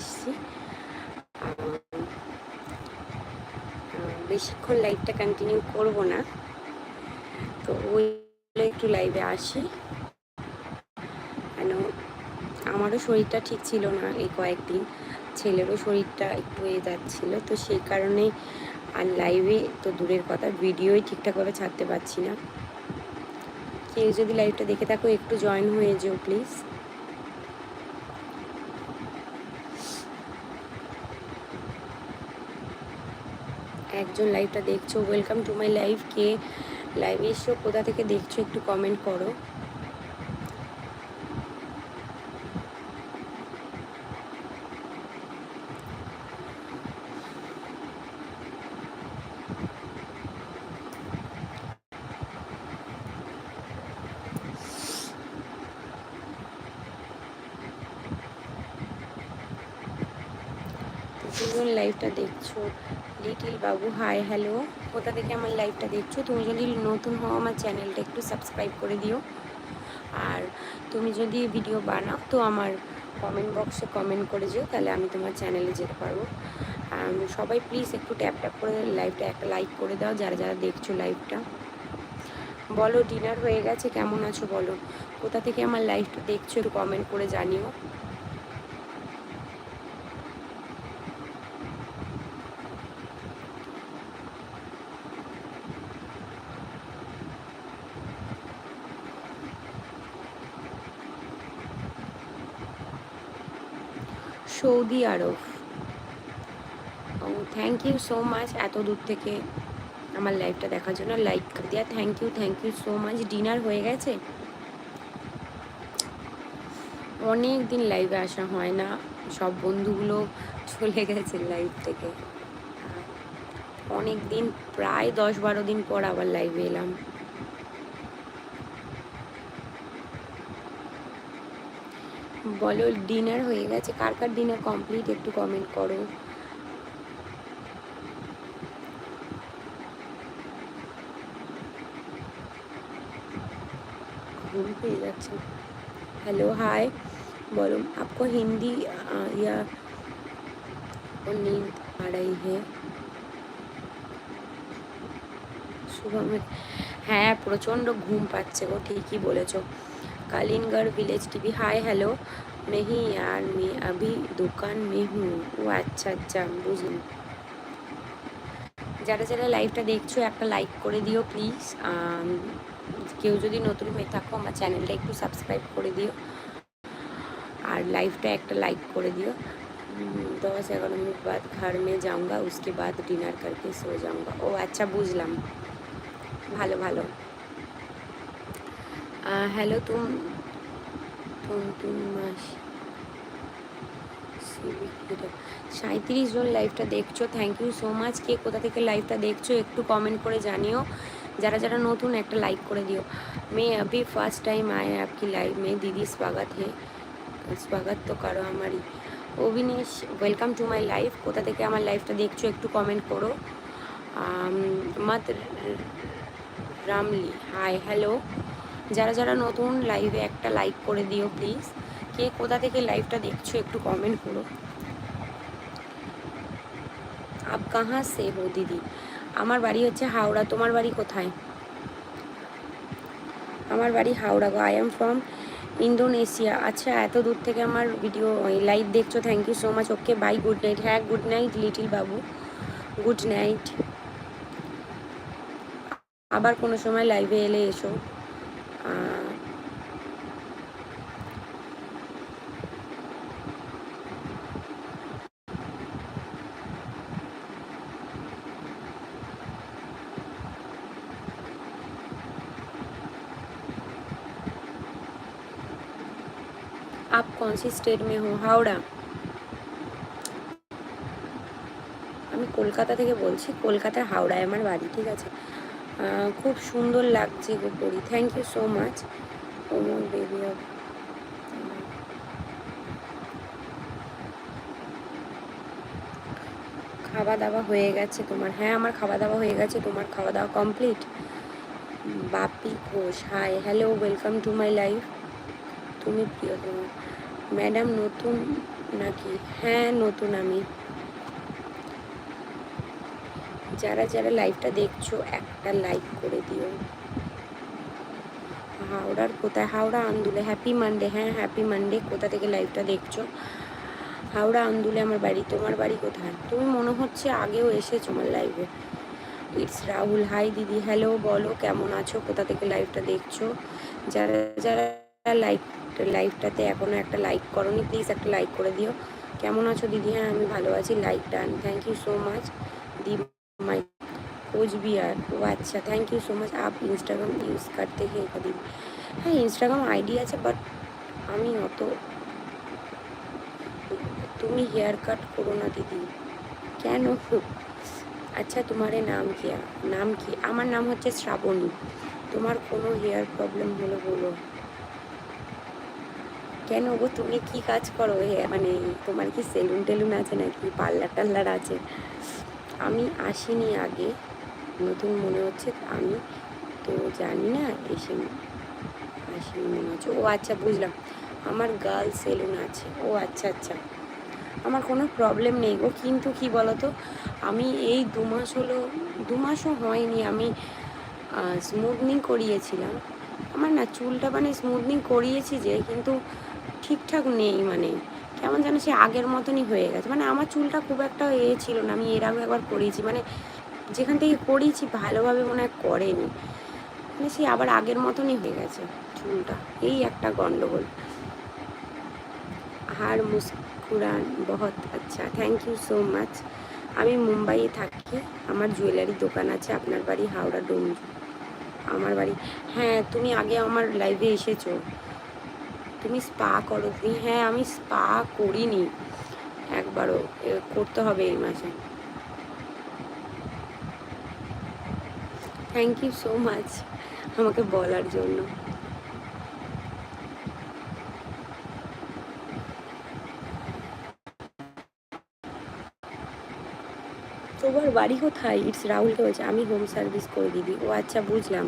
এসেছি। বেশিক্ষণ লাইভটা কন্টিনিউ করব না। তো ওই একটু লাইভে আসি। কেন? আমারও শরীরটা ঠিক ছিল না এই কয়েকদিন। ছেলেরও শরীরটা একটু হয়ে যাচ্ছিল তো সেই কারণেই আর লাইভে তো দূরের কথা ভিডিওই ঠিকঠাকভাবে ছাড়তে পারছি না। কেউ যদি লাইভটা দেখে থাকো, একটু জয়েন হয়ে যেও প্লিজ একজন লাইভটা দেখছ ওয়েলকাম টু মাই লাইভ কে লাইভে এসো কোথা থেকে দেখছ একটু কমেন্ট করো। লাইভটা দেখছ। লিটিল বাবু হাই হ্যালো কোথা থেকে আমার লাইভটা দেখছ? তুমি যদি নতুন হও আমার চ্যানেলটা একটু সাবস্ক্রাইব করে দিও। আর তুমি যদি ভিডিও বানাও, তো আমার কমেন্ট বক্সে কমেন্ট করে যেও, তাহলে আমি তোমার চ্যানেলে যেতে পারব। সবাই প্লিজ একটু ট্যাপ ট্যাপ করে লাইভটা একটা লাইক করে দাও, যারা যারা দেখছ লাইভটা বলো ডিনার হয়ে গেছে, কেমন আছো বলো? কোথা থেকে আমার লাইভটা দেখছ, একটু কমেন্ট করে জানিও। Saudi Arab. O thank you so much এত দূর থেকে আমার লাইভটা দেখার জন্য লাইক দেওয়া thank you thank you so much dinner হয়ে গেছে। অনেক দিন লাইভে আসা হয় না। সব বন্ধুগুলো চলে গেছে লাইভ থেকে। অনেক দিন, প্রায় দশ বারো দিন পর আবার লাইভে এলাম। বলো ডিনার হয়ে গেছে কার কার ডিনার কমপ্লিট একটু কমেন্ট করো घूम পেয়ে যাচ্ছে हेलो हाय बोलो आपको हिंदी अ, या और नींद आ रही है सुबह में হ্যাঁ প্রচণ্ড ঘুম পাচ্ছে গো ঠিকই বলেছো कालीनगढ़ विलेज की भी हाय हेलो नहीं यार, मैं अभी दुकान में हूँ। ও আচ্ছা আচ্ছা বুঝলাম যারা যারা লাইভটা দেখছ, একটা লাইক করে দিও প্লিজ কেউ যদি নতুন হয়ে থাকো, আমার চ্যানেলটা একটু সাবস্ক্রাইব করে দিও। আর লাইভটা একটা লাইক করে দিও। দশ এগারো মিনিট বাদ ঘর মে যাওঙ্গা, উসকে বাদ ডিনার করকে সো যাওঙ্গা। ও আচ্ছা বুঝলাম। ভালো ভালো। হ্যালো তুম তুম তুম মাস সাঁত্রিশ জন লাইভটা দেখছো থ্যাংক ইউ সো মাচ কে কোথা থেকে লাইভটা দেখছো একটু কমেন্ট করে জানিও যারা যারা নতুন একটা লাইক করে দিও मैं अभी फर्स्ट टाइम आए आपकी लाइव में दीदी स्वागत है स्वागत তো করো আমারই Abhinesh welcome to my live কোথা থেকে আমার লাইভটা দেখছো একটু কমেন্ট করো মত রামলি হাই হ্যালো যারা যারা নতুন লাইভে একটা লাইক করে দিও প্লিজ কে কোথা থেকে লাইভটা দেখছ একটু কমেন্ট করো। আপ কাহা সে হো দিদি? আমার বাড়ি হচ্ছে হাওড়া, তোমার বাড়ি কোথায়? আমার বাড়ি হাওড়া গো আই এম ফ্রম ইন্দোনেশিয়া আচ্ছা এত দূর থেকে আমার ভিডিও লাইভ দেখছ thank you so much okay bye good night হ্যাঁ গুড নাইট লিটিল বাবু। গুড নাইট আবার কোনো সময় লাইভে এলে এসো। आप कौन सी स्टेट में हो হাওড়া আমি কলকাতা থেকে বলছি কলকাতার হাওড়ায় আমার বাড়ি ঠিক আছে আহ, খুব সুন্দর লাগছে গো পরি। Thank you so much Omar baby of খাওয়া দাওয়া হয়ে গেছে তোমার। হ্যাঁ আমার খাওয়া দাওয়া হয়ে গেছে, তোমার খাওয়া দাওয়া complete Bapi Ghosh hi hello welcome to my life তুমি প্রিয় তোমার। ম্যাডাম নতুন নাকি? হ্যাঁ নতুন আমি। যারা যারা লাইভটা দেখছ, একটা লাইক করে দিও। হাওড়ার কোথায়? হাওড়া আন্দুলে। হ্যাপি মানডে হ্যাঁ হ্যাপি মানডে কোথা থেকে লাইভটা দেখছ? হাওড়া আন্দুলে আমার বাড়ি। তোমার বাড়ি কোথায়? তুমি মনে হচ্ছে আগেও এসেছ আমার লাইভে ইটস রাহুল হাই দিদি। হ্যালো বলো, কেমন আছো? কোথা থেকে লাইভটা দেখছ? যারা যারা লাইক লাইভটাতে এখনও একটা লাইক করনি প্লিজ একটা লাইক করে দিও। কেমন আছো দিদি? হ্যাঁ আমি ভালো আছি। Like done thank you so much the Coochbehar ও আচ্ছা থ্যাংক ইউ সো মাচ আপ ইনস্টাগ্রাম ইউজ করতে হে কদিন হ্যাঁ ইনস্টাগ্রাম আইডি আছে বাট আমি অত তুমি হেয়ার কাট করো না দিদি কেন আচ্ছা তোমার নাম কি নাম কি আমার নাম হচ্ছে শ্রাবণী তোমার কোনো হেয়ার প্রবলেম হলো বলো কেন গো তুমি কি কাজ করো মানে তোমার কি সেলুন টেলুন আছে নাকি পার্লার টার্লার আছে আমি আসিনি আগে নতুন মনে হচ্ছে আমি তো জানি না, এসে আসিনি মনে হচ্ছে। ও আচ্ছা বুঝলাম। আমার গার্ল সেলুন আছে। ও আচ্ছা আচ্ছা। আমার কোনো প্রবলেম নেই গো, কিন্তু কি বলতো? আমি এই দু মাস হলো, দু মাসও হয়নি, আমি স্মুথনিং করিয়েছিলাম। আমার না চুলটা মানে স্মুথনিং করিয়েছি যে, কিন্তু ঠিকঠাক নেই মানে। কেমন যেন সে আগের মতনই হয়ে গেছে। মানে আমার চুলটা খুব একটা এ ছিল না, আমি এর আগে একবার করিয়েছি। মানে যেখান থেকে করিয়েছি ভালোভাবে মনে হয় করেনি। মানে সে আবার আগের মতনই হয়ে গেছে চুলটা। এই একটা গন্ডগোল। হার মুস্কুরান, বহুত আচ্ছা থ্যাংক ইউ সো মাচ আমি মুম্বাইয়ে থাকি, আমার জুয়েলারি দোকান আছে আপনার বাড়ি হাওড়া ডোমজু আমার বাড়ি হ্যাঁ তুমি আগে আমার লাইভে এসেছ। তুমি স্পা করো, তুমি হ্যাঁ আমি স্পা করিনি। একবারও করতে হবে এই মাসে। থ্যাংক ইউ সো মাচ আমাকে বলার জন্য। তোমার বাড়ি কোথায়? ইটস রাহুলকে বলছে, আমি হোম সার্ভিস করে দিবি। ও আচ্ছা বুঝলাম।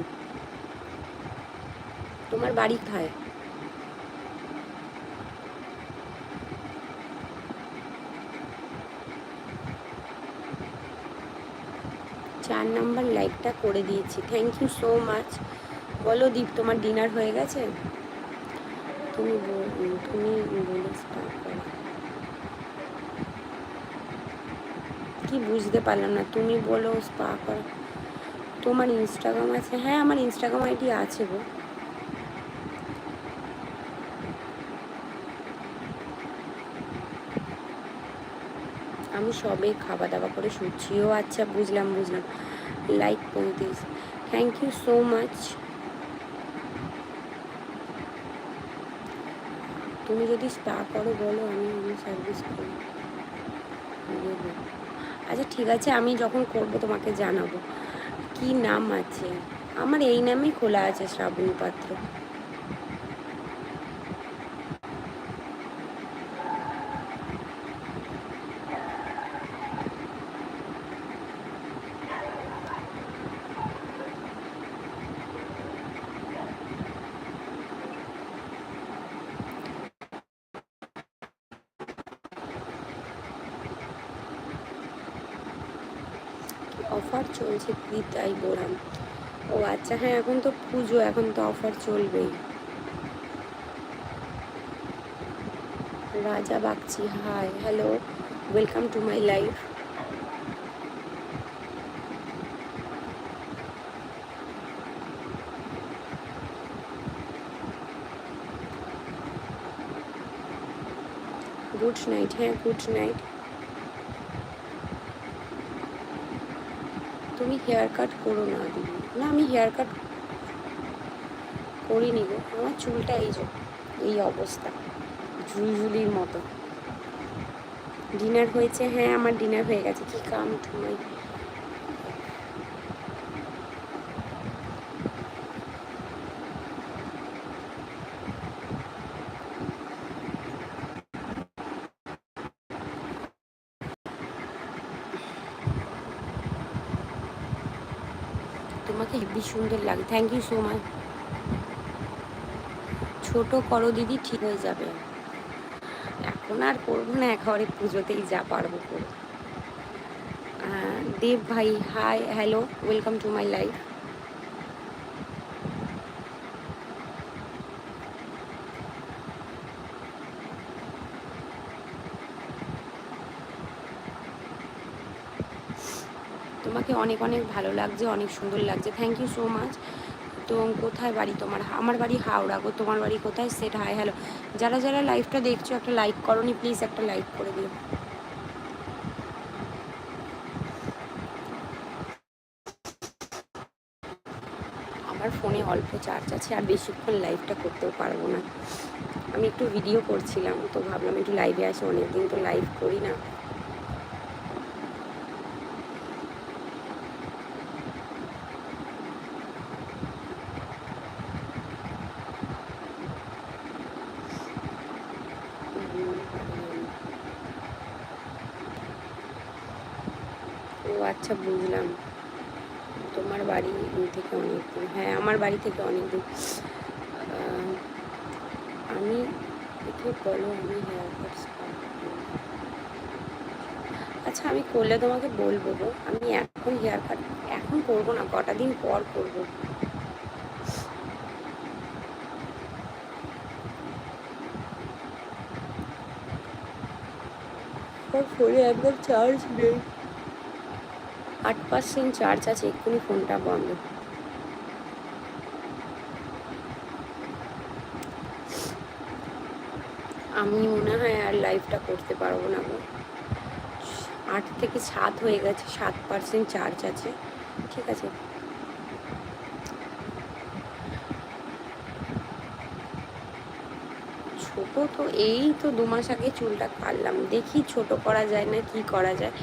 তোমার বাড়ি কোথায়? চার নাম্বার লাইকটা করে দিয়েছি। থ্যাংক ইউ সো মাচ বলো দীপ, তোমার ডিনার হয়ে গেছে? তুমি তুমি করো। কি বুঝতে পারলাম না, তুমি বলো স্পা করো, তোমার ইনস্টাগ্রাম আছে? হ্যাঁ আমার ইনস্টাগ্রাম আইডি আছে গো। আমি সবে খাওয়া দাওয়া করে শুচ্ছি ও আচ্ছা বুঝলাম বুঝলাম। লাইক পঁয়ত্রিশ থ্যাংক ইউ সো মাচ তুমি যদি স্পা করো বলো, আমি আমি সার্ভিস করি আচ্ছা ঠিক আছে, আমি যখন করব তোমাকে জানাব। কি নাম আছে? আমার এই নামেই খোলা আছে, শ্রাবণী পাত্র। অফার চলছে কি তাই বললাম ও আচ্ছা হ্যাঁ এখন তো পুজো, এখন তো অফার চলবেই। Raja Bagchi, hi, hello welcome to my life good night হ্যাঁ গুড নাইট তুমি হেয়ার কাট করো না, দিদি। না, আমি হেয়ার কাট করিনি গো। আমার চুলটা এই যে, এই অবস্থা, ঝুলঝুলির মতো। ডিনার হয়েছে হ্যাঁ আমার ডিনার হয়ে গেছে। কি কাম তোমায়? তোমাকে হেভি সুন্দর লাগে। থ্যাংক ইউ সো মাচ ছোট করো দিদি, ঠিক হয়ে যাবে। এখন আর করব না, একেবারে পুজোতেই যা পারব করে। দেব ভাই hi hello welcome to my life তোমাকে অনেক অনেক ভালো লাগছে, অনেক সুন্দর লাগছে। থ্যাংক ইউ সো মাচ তো কোথায় বাড়ি তোমার? আমার বাড়ি হাওড়া গো। তোমার বাড়ি কোথায়? সেট হাই হ্যালো যারা যারা লাইভটা দেখছ, একটা লাইক করনি প্লিজ একটা লাইক করে দিও। আমার ফোনে অল্প চার্জ আছে, আর বেশিক্ষণ লাইভটা করতেও পারব না। আমি একটু ভিডিও করছিলাম, তো ভাবলাম একটু লাইভে আসে, অনেকদিন তো লাইভ করি না ও আচ্ছা বুঝলাম। তোমার বাড়ি থেকে অনেক দূর। হ্যাঁ আমার বাড়ি থেকে অনেক দূর। আমি একটু বলো, আমি হেয়ার আচ্ছা আমি করলে তোমাকে বলব গো, আমি এখন হেয়ার কাট এখন করব না, কটা দিন পর করব। আমার ফোনে চার্জ নেই। আট পার্সেন্ট চার্জ আছে, এক্ষুনি ফোনটা বন্ধ। আমি মনে হয় আর লাইভটা করতে পারব না গো। আট থেকে সাত হয়ে গেছে, সাত পার্সেন্ট চার্জ আছে, ঠিক আছে? ছোট তো, এই তো দু মাস আগে চুলটা কাটলাম। দেখি ছোট করা যায় না, কি করা যায়?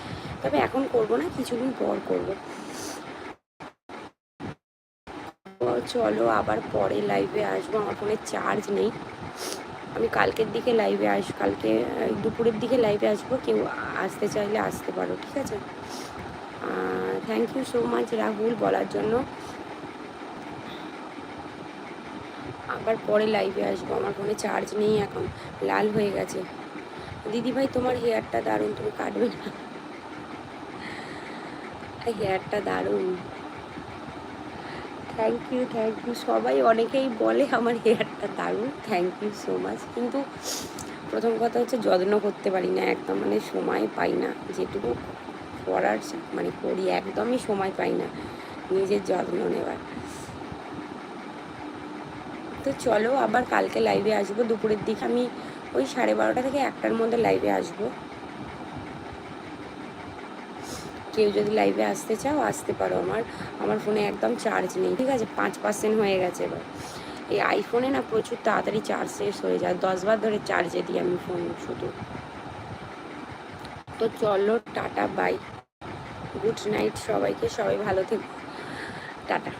তবে এখন করব না, কিছুদিন পর করব। চলো আবার পরে লাইভে আসব, আমার ফোনে চার্জ নেই। আমি কালকের দিকে লাইভে আস, কালকে দুপুরের দিকে লাইভে আসব, কেউ আসতে চাইলে আসতে পারো, ঠিক আছে? Thank you so much Rahul বলার জন্য। আবার পরে লাইভে আসব, আমার ফোনে চার্জ নেই এখন, লাল হয়ে গেছে। দিদি ভাই তোমার হেয়ারটা দারুণ, তুমি কাটবে না। হেয়ারটা দারুণ। থ্যাংক ইউ থ্যাংক ইউ সবাই অনেকেই বলে আমার হেয়ারটা দারুণ। থ্যাংক ইউ সো মাচ কিন্তু প্রথম কথা হচ্ছে যত্ন করতে পারি না একদম মানে সময় পাই না। যেটুকু করার মানে করি, একদমই সময় পাই না নিজের যত্ন নেওয়ার। তো চলো আবার কালকে লাইভে আসব। দুপুরের দিকে আমি ওই সাড়ে বারোটা থেকে একটার মধ্যে লাইভে আসব। কেউ যদি লাইভে আসতে চাও, আসতে পারো আমার। আমার ফোনে একদম চার্জ নেই। ঠিক আছে, পাঁচ পার্সেন্ট হয়ে গেছে এবার। এই আইফোনে না প্রচুর তাড়াতাড়ি চার্জ শেষ হয়ে যায়। দশবার ধরে চার্জে দিই আমি ফোন শুধু। তো চলো, টাটা বাই গুড নাইট সবাইকে। সবাই ভালো থেকো। টাটা।